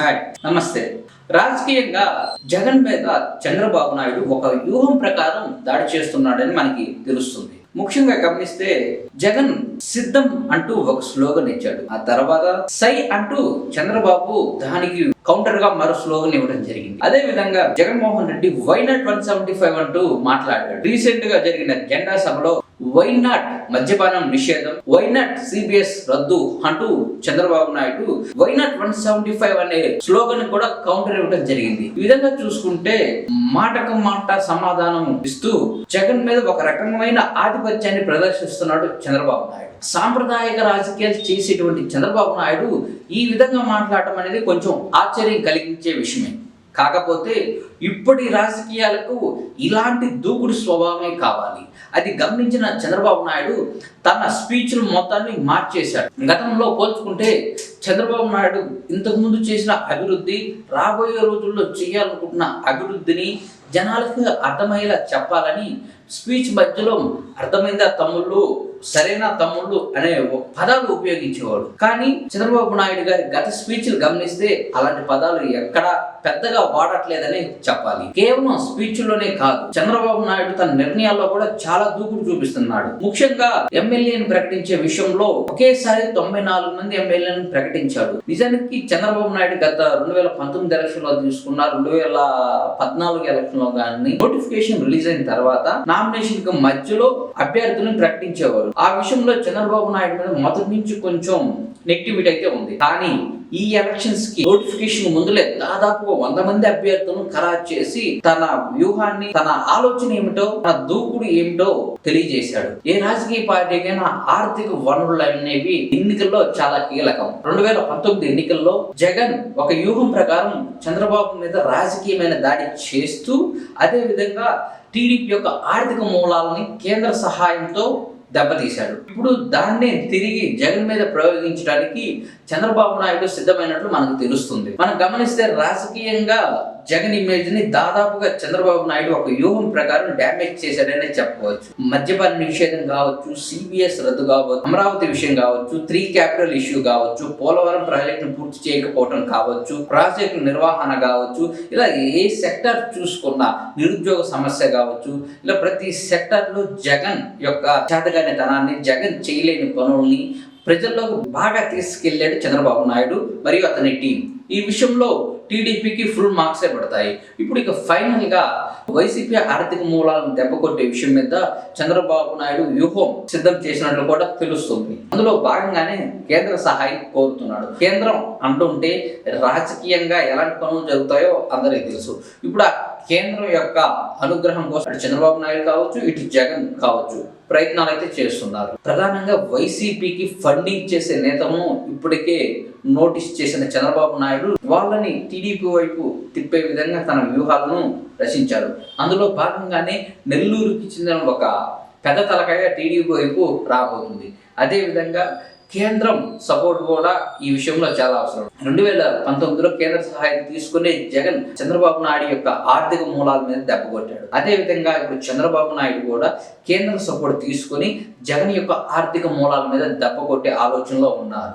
Hi నమస్తే. రాజకీయంగా జగన్ మీద చంద్రబాబు నాయుడు ఒక వ్యూహం ప్రకారం దాడి చేస్తున్నాడని మనకి తెలుస్తుంది. ముఖ్యంగా గమనిస్తే జగన్ సిద్ధం అంటూ ఒక స్లోగన్ ఇచ్చాడు. ఆ తర్వాత సై అంటూ చంద్రబాబు దానికి కౌంటర్గా మరో స్లోగన్ ఇవ్వడం జరిగింది. అదే విధంగా Jaganmohan Reddy why not one seventy five అంటూ మాట్లాడాడు. రీసెంట్గా జరిగిన జెండా సభలో వై నాట్ మద్యపానం నిషేధం. వై నాట్ సిబిఎస్ రద్దు అంటూ Chandrababu Naidu why not one seventy five అనే స్లోగన్ కూడా కౌంటర్ ఇవ్వడం జరిగింది. ఈ విధంగా చూసుకుంటే మాటకు మాట సమాధానం ఇస్తూ జగన్ మీద ఒక రకమైన ఆధిపత్యాన్ని ప్రదర్శిస్తున్నాడు చంద్రబాబు నాయుడు. సాంప్రదాయక రాజకీయాలు చేసేటువంటి చంద్రబాబు నాయుడు ఈ విధంగా మాట్లాడటం అనేది కొంచెం ఆశ్చర్యం కలిగించే విషయమే. కాకపోతే ఇప్పటి రాజకీయాలకు ఇలాంటి దూకుడు స్వభావమే కావాలి. అది గమనించిన చంద్రబాబు నాయుడు తన స్పీచ్లు మొత్తాన్ని మార్చేశాడు. గతంలో పోల్చుకుంటే చంద్రబాబు నాయుడు ఇంతకుముందు చేసిన అభివృద్ధి రాబోయే రోజుల్లో చేయాలనుకుంటున్న అభివృద్ధిని జనాలకు అర్థమయ్యేలా చెప్పాలని స్పీచ్ మధ్యలో అర్థమైందా తమ్ముళ్ళు? సరైన తమ్ముళ్ళు అనే పదాలు ఉపయోగించేవాడు. కానీ చంద్రబాబు నాయుడు గారి గత స్పీచ్లు గమనిస్తే అలాంటి పదాలు ఎక్కడా పెద్దగా వాడట్లేదని చెప్పాలి. కేవలం స్పీచ్లోనే కాదు చంద్రబాబు నాయుడు తన నిర్ణయాల్లో కూడా చాలా దూకుడు చూపిస్తున్నాడు. ముఖ్యంగా ఎమ్మెల్యేని ప్రకటించే విషయంలో ఒకేసారి తొంభై నాలుగు మంది ఎమ్మెల్యేలను ప్రకటించాడు. నిజానికి చంద్రబాబు నాయుడు గత రెండు వేల పంతొమ్మిది ఎలక్షన్లో తీసుకున్న రెండు వేల పద్నాలుగు ఎలక్షన్లో కానీ నోటిఫికేషన్ రిలీజ్ అయిన తర్వాత నామినేషన్కి మధ్యలో అభ్యర్థులను ప్రకటించేవారు. ఆ విషయంలో చంద్రబాబు నాయుడు మీద మొదటి నుంచి కొంచెం నెగిటివిటీ అయితే ఉంది. కానీ ఈ ఎలక్షన్స్కి నోటిఫికేషన్ ముందులే దాదాపు వంద మంది అభ్యర్థులను ఖరారు చేసి తన వ్యూహాన్ని తన ఆలోచన ఏమిటో తన దూకుడు ఏమిటో తెలియజేశాడు. ఏ రాజకీయ పార్టీకైనా ఆర్థిక వనరులు అనేవి ఎన్నికల్లో చాలా కీలకం. రెండు వేల పంతొమ్మిది ఎన్నికల్లో జగన్ ఒక వ్యూహం ప్రకారం చంద్రబాబు మీద రాజకీయమైన దాడి చేస్తూ అదే విధంగా టీడీపీ యొక్క ఆర్థిక మూలాలని కేంద్ర సహాయంతో దెబ్బతీశాడు. ఇప్పుడు దాన్నే తిరిగి జగన్ మీద ప్రయోగించడానికి చంద్రబాబు నాయుడు సిద్ధమైనట్లు మనకు తెలుస్తుంది. మనం గమనిస్తే రాజకీయంగా జగన్ ఇమేజ్ని దాదాపుగా చంద్రబాబు నాయుడు ఒక వ్యూహం ప్రకారం డ్యామేజ్ చేశాడనే చెప్పవచ్చు. మద్యపాన నిషేధం కావచ్చు సిబిఎస్ రద్దు కావచ్చు అమరావతి విషయం కావచ్చు త్రీ క్యాపిటల్ ఇష్యూ కావచ్చు పోలవరం ప్రాజెక్టును పూర్తి చేయకపోవడం కావచ్చు ప్రాజెక్టు నిర్వహణ కావచ్చు ఇలా ఏ సెక్టర్ చూసుకున్నా నిరుద్యోగ సమస్య కావచ్చు ఇలా ప్రతి సెక్టర్లో జగన్ యొక్క తనాన్ని జగన్ చేయలేని పనుల్ని ప్రజల్లోకి బాగా తీసుకెళ్ళాడు చంద్రబాబు నాయుడు మరియు అతని టీం. ఈ విషయంలో టీడీపీకి ఫుల్ మార్క్సే పడతాయి. ఇప్పుడు ఇక ఫైనల్గా వైసీపీ ఆర్థిక మూలాలను దెబ్బకొట్టే విషయం మీద చంద్రబాబు నాయుడు వ్యూహం సిద్ధం చేసినట్లు కూడా తెలుస్తుంది. అందులో భాగంగానే కేంద్ర సహాయం కోరుతున్నాడు. కేంద్రం అంటుంటే రాజకీయంగా ఎలాంటి పనులు జరుగుతాయో అందరికీ తెలుసు. ఇప్పుడు కేంద్రం యొక్క అనుగ్రహం కోసం అటు చంద్రబాబు నాయుడు కావచ్చు ఇటు జగన్ కావచ్చు ప్రయత్నాలు అయితే చేస్తున్నారు. ప్రధానంగా వైసీపీకి ఫండింగ్ చేసే నేతను ఇప్పటికే నోటీస్ చేసిన చంద్రబాబు నాయుడు వాళ్ళని టీడీపీ వైపు తిప్పే విధంగా తన వ్యూహాలను రచించారు. అందులో భాగంగానే నెల్లూరుకి చెందిన ఒక పెద్ద తలకాయ టీడీపీ వైపు రాబోతుంది. అదేవిధంగా కేంద్రం సపోర్ట్ కూడా ఈ విషయంలో చాలా అవసరం. రెండు వేల పంతొమ్మిదిలో కేంద్ర సహాయం తీసుకునే జగన్ చంద్రబాబు నాయుడు యొక్క ఆర్థిక మూలాల మీద దెబ్బ కొట్టాడు. అదే విధంగా ఇప్పుడు చంద్రబాబు నాయుడు కూడా కేంద్ర సపోర్ట్ తీసుకొని జగన్ యొక్క ఆర్థిక మూలాల మీద దెబ్బ కొట్టే ఆలోచనలో ఉన్నారు.